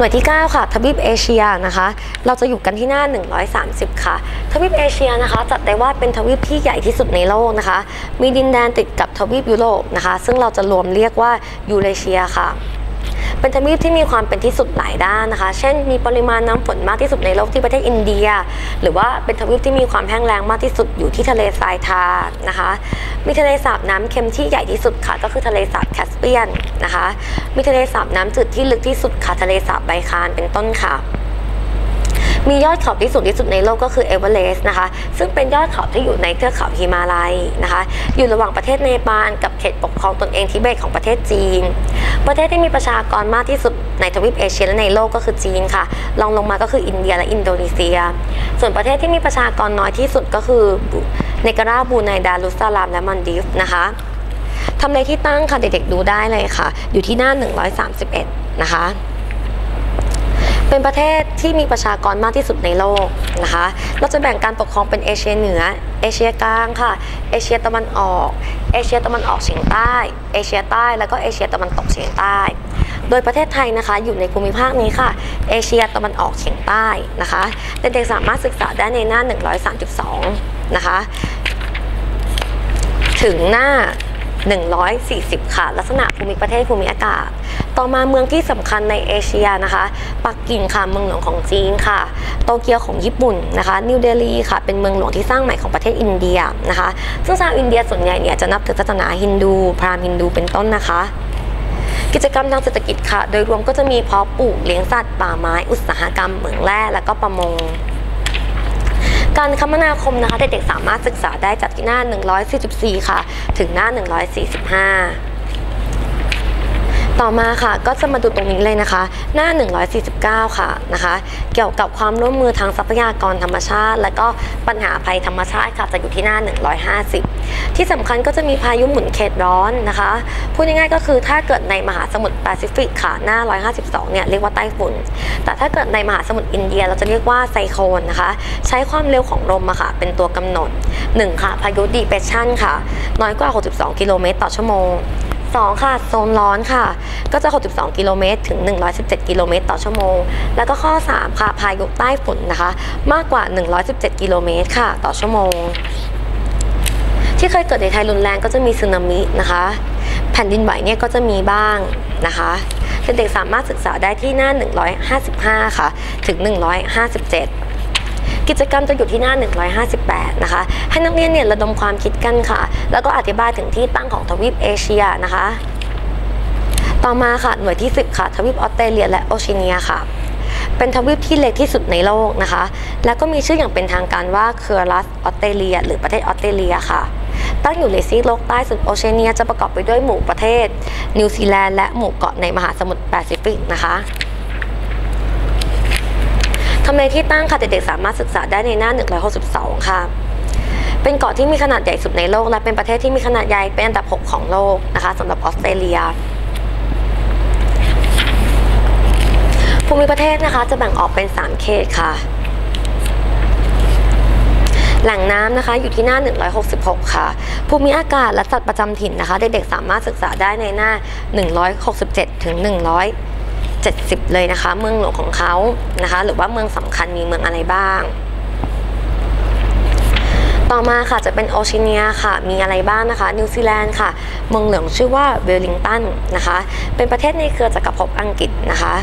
หน่วยที่ 9 ค่ะทวีปเอเชียนะคะ เราจะอยู่กันที่หน้า 130 ค่ะ ทวีปเอเชียนะคะ จัดได้ว่าเป็นทวีปที่ใหญ่ที่สุดในโลกนะคะ มีดินแดนติดกับทวีปยุโรปนะคะ ซึ่งเราจะรวมเรียกว่ายูเรเชียค่ะเป็นทวีปที่มีความเป็นที่สุดหลายด้านนะคะ เช่น มีปริมาณน้ำฝนมากที่สุดในโลกที่ประเทศอินเดีย หรือว่าเป็นทวีปที่มีความแห้งแล้งมากที่สุดอยู่ที่ทะเลทรายทานะคะ มีทะเลสาบน้ำเค็มที่ใหญ่ที่สุดค่ะ ก็คือทะเลสาบแคสเปียนนะคะมีทะเลสาบน้ำจืดที่ลึกที่สุดค่ะทะเลสาบไบคานเป็นต้นค่ะ มียอดเขาที่สูงที่สุดในโลกก็คือเอเวอเรสต์นะคะ ซึ่งเป็นยอดเขาที่อยู่ในเทือกเขาฮิมาลัยนะคะ อยู่ระหว่างประเทศเนปาลกับเขตปกครองตนเองทิเบตของประเทศจีน ประเทศที่มีประชากรมากที่สุดในทวีปเอเชียและในโลกก็คือจีนค่ะรองลงมาก็คืออินเดียและอินโดนีเซีย ส่วนประเทศที่มีประชากรน้อยที่สุดก็คือเนการาบูไนดารุสซาลามและมันดีฟนะคะ ทำเลที่ตั้งค่ะเด็กๆดูได้เลยค่ะ อยู่ที่หน้า 131 นะคะ เป็นประเทศที่มีประชากรมากที่สุดในโลกนะคะ เราจะแบ่งการปกครองเป็นเอเชียเหนือ เอเชียกลางค่ะ เอเชียตะวันออก เอเชียตะวันออกเฉียงใต้ เอเชียใต้ แล้วก็เอเชียตะวันตกเฉียงใต้ โดยประเทศไทยนะคะ อยู่ในภูมิภาคนี้ค่ะ เอเชียตะวันออกเฉียงใต้นะคะ เด็กๆสามารถศึกษาได้ในหน้า 132 นะคะ ถึงหน้า 140 ค่ะ ลักษณะภูมิประเทศภูมิอากาศ ต่อมาเมืองที่สำคัญในเอเชียนะคะ ปักกิ่งค่ะเมืองหลวงของจีนค่ะ โตเกียวของญี่ปุ่นนะคะ นิวเดลีค่ะ เป็นเมืองหลวงที่สร้างใหม่ของประเทศอินเดียนะคะ ซึ่งชาวอินเดียส่วนใหญ่เนี่ยจะนับถือศาสนาฮินดู พราหมณ์ฮินดูเป็นต้นนะคะกิจกรรมทางเศรษฐกิจค่ะ โดยรวมก็จะมีเพาะปลูกเลี้ยงสัตว์ป่าไม้ อุตสาหกรรมเหมืองแร่และก็ประมง การคมนาคมนะคะเด็กๆสามารถศึกษาได้จากที่หน้า 144 ค่ะ ถึงหน้า 145 ต่อมาค่ะก็จะมาดูตรงนี้เลยนะคะ หน้า 149 ค่ะนะคะ เกี่ยวกับความร่วมมือทางทรัพยากรธรรมชาติ และก็ปัญหาภัยธรรมชาติค่ะจะอยู่ที่หน้า 150 ที่สำคัญก็จะมีพายุหมุนเขตร้อนนะคะพูดง่ายๆก็คือถ้าเกิดในมหาสมุทรแปซิฟิกค่ะหน้า 152 เนี่ยเรียกว่าไต้ฝุ่น แต่ถ้าเกิดในมหาสมุทรอินเดีย เราจะเรียกว่าไซโคลนนะคะ ใช้ความเร็วของลมอะค่ะเป็นตัวกำหนด 1 ค่ะพายุดีเปรสชันค่ะ น้อยกว่า 62 กิโลเมตรต่อชั่วโมง 2 ค่ะ โซนร้อนค่ะ ก็จะ 62 กิโลเมตรถึง 117 กิโลเมตรต่อชั่วโมง แล้วก็ข้อ 3 ค่ะ พายุใต้ฝุ่นนะคะ มากกว่า 117 กิโลเมตรค่ะ ต่อชั่วโมง ที่เคยเกิดในไทยรุนแรงก็จะมีสึนามินะคะ แผ่นดินไหวเนี่ยก็จะมีบ้างนะคะเด็กๆสามารถศึกษาได้ที่หน้า 155 ค่ะ ถึง 157 กิจกรรมจะอยู่ที่หน้า 158 นะคะ ให้นักเรียนเนี่ยระดมความคิดกันค่ะ แล้วก็อธิบายถึงที่ตั้งของทวีปเอเชียนะคะ ต่อมาค่ะหน่วยที่ 10 ค่ะ ทวีปออสเตรเลียและโอเชียเนียค่ะ เป็นทวีปที่เล็กที่สุดในโลกนะคะ แล้วก็มีชื่ออย่างเป็นทางการว่าเคอรัสออสเตรเลีย หรือประเทศออสเตรเลียค่ะตั้งอยู่ในซีกโลกใต้สุดโอเชียเนียจะประกอบไปด้วยหมู่ประเทศ นิวซีแลนด์และหมู่เกาะในมหาสมุทรแปซิฟิกนะคะ ทำเลที่ตั้งค่ะเด็กๆสามารถศึกษาได้ในหน้า 162 ค่ะ เป็นเกาะที่มีขนาดใหญ่สุดในโลก และเป็นประเทศที่มีขนาดใหญ่เป็นอันดับ 6 ของโลกนะคะสำหรับออสเตรเลียภูมิประเทศนะคะจะแบ่งออกเป็น 3 เขตค่ะ แหล่งน้ำนะคะอยู่ที่หน้า 166 ค่ะ ภูมิอากาศและสัตว์ประจำถิ่นนะคะ เด็กๆสามารถศึกษาได้ในหน้า 167 ถึง 100 70 เลยนะคะ เมืองหลวงของเขานะคะ หรือว่าเมืองสำคัญมีเมืองอะไรบ้าง ต่อมาค่ะจะเป็นโอเชียเนียค่ะ มีอะไรบ้างนะคะ นิวซีแลนด์ค่ะ เมืองหลวงชื่อว่าเวลลิงตันนะคะ เป็นประเทศในเครือจักรภพอังกฤษนะคะ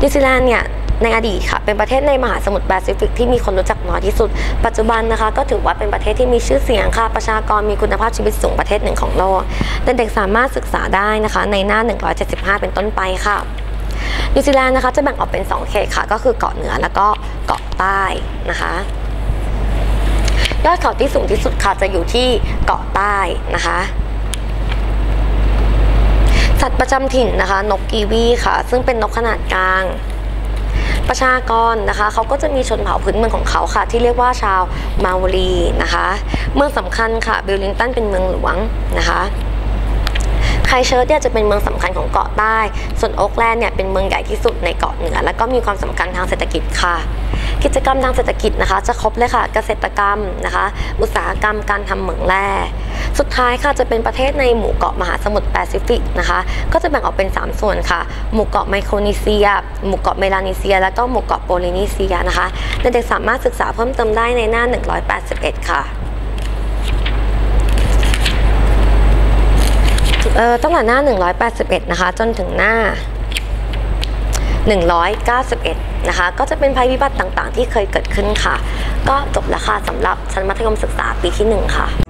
นิวซีแลนด์เนี่ยในอดีตค่ะเป็นประเทศในมหาสมุทรแปซิฟิกที่มีคนรู้จักน้อยที่สุด ปัจจุบันนะคะ ก็ถือว่าเป็นประเทศที่มีชื่อเสียงค่ะ ประชากรมีคุณภาพชีวิตสูงประเทศหนึ่งของโลกเด็กๆสามารถศึกษาได้นะคะ ในหน้า 175 เป็นต้นไปค่ะ นิวซีแลนด์นะคะจะแบ่งออกเป็น 2 เขตค่ะ ก็คือเกาะเหนือแล้วก็เกาะใต้นะคะ ยอดเขาที่สูงที่สุดค่ะจะอยู่ที่เกาะใต้นะคะสัตว์ประจำถิ่นนะคะ นกกีวีค่ะ ซึ่งเป็นนกขนาดกลาง ประชากรนะคะเขาก็จะมีชนเผ่าพื้นเมืองของเขาค่ะ ที่เรียกว่าชาวมาวรีนะคะ เมืองสำคัญค่ะเบลลิงตันเป็นเมืองหลวงนะคะ ไคเชิร์ชเนี่ยจะเป็นเมืองสำคัญของเกาะใต้ ส่วนโอ๊กแลนด์เนี่ยเป็นเมืองใหญ่ที่สุดในเกาะเหนือ และก็มีความสำคัญทางเศรษฐกิจค่ะ กิจกรรมทางเศรษฐกิจนะคะ จะครบเลยค่ะ เกษตรกรรมนะคะ อุตสาหกรรมการทำเหมืองแร่ สุดท้ายค่ะจะเป็นประเทศในหมู่เกาะมหาสมุทรแปซิฟิกนะคะ ก็จะแบ่งออกเป็น 3 ส่วนค่ะ หมู่เกาะไมโครนีเซีย หมู่เกาะเมลานีเซีย และก็หมู่เกาะโปลินีเซียนะคะ เด็กๆสามารถศึกษาเพิ่มเติมได้ในหน้า 181 ค่ะ เออตั้งแต่หน้า 181 นะคะ จนถึงหน้า 191 นะคะ ก็จะเป็นภัยพิบัติต่างๆ ที่เคยเกิดขึ้นค่ะ ก็จบแล้วค่ะสำหรับชั้นมัธยมศึกษาปีที่ 1 ค่ะ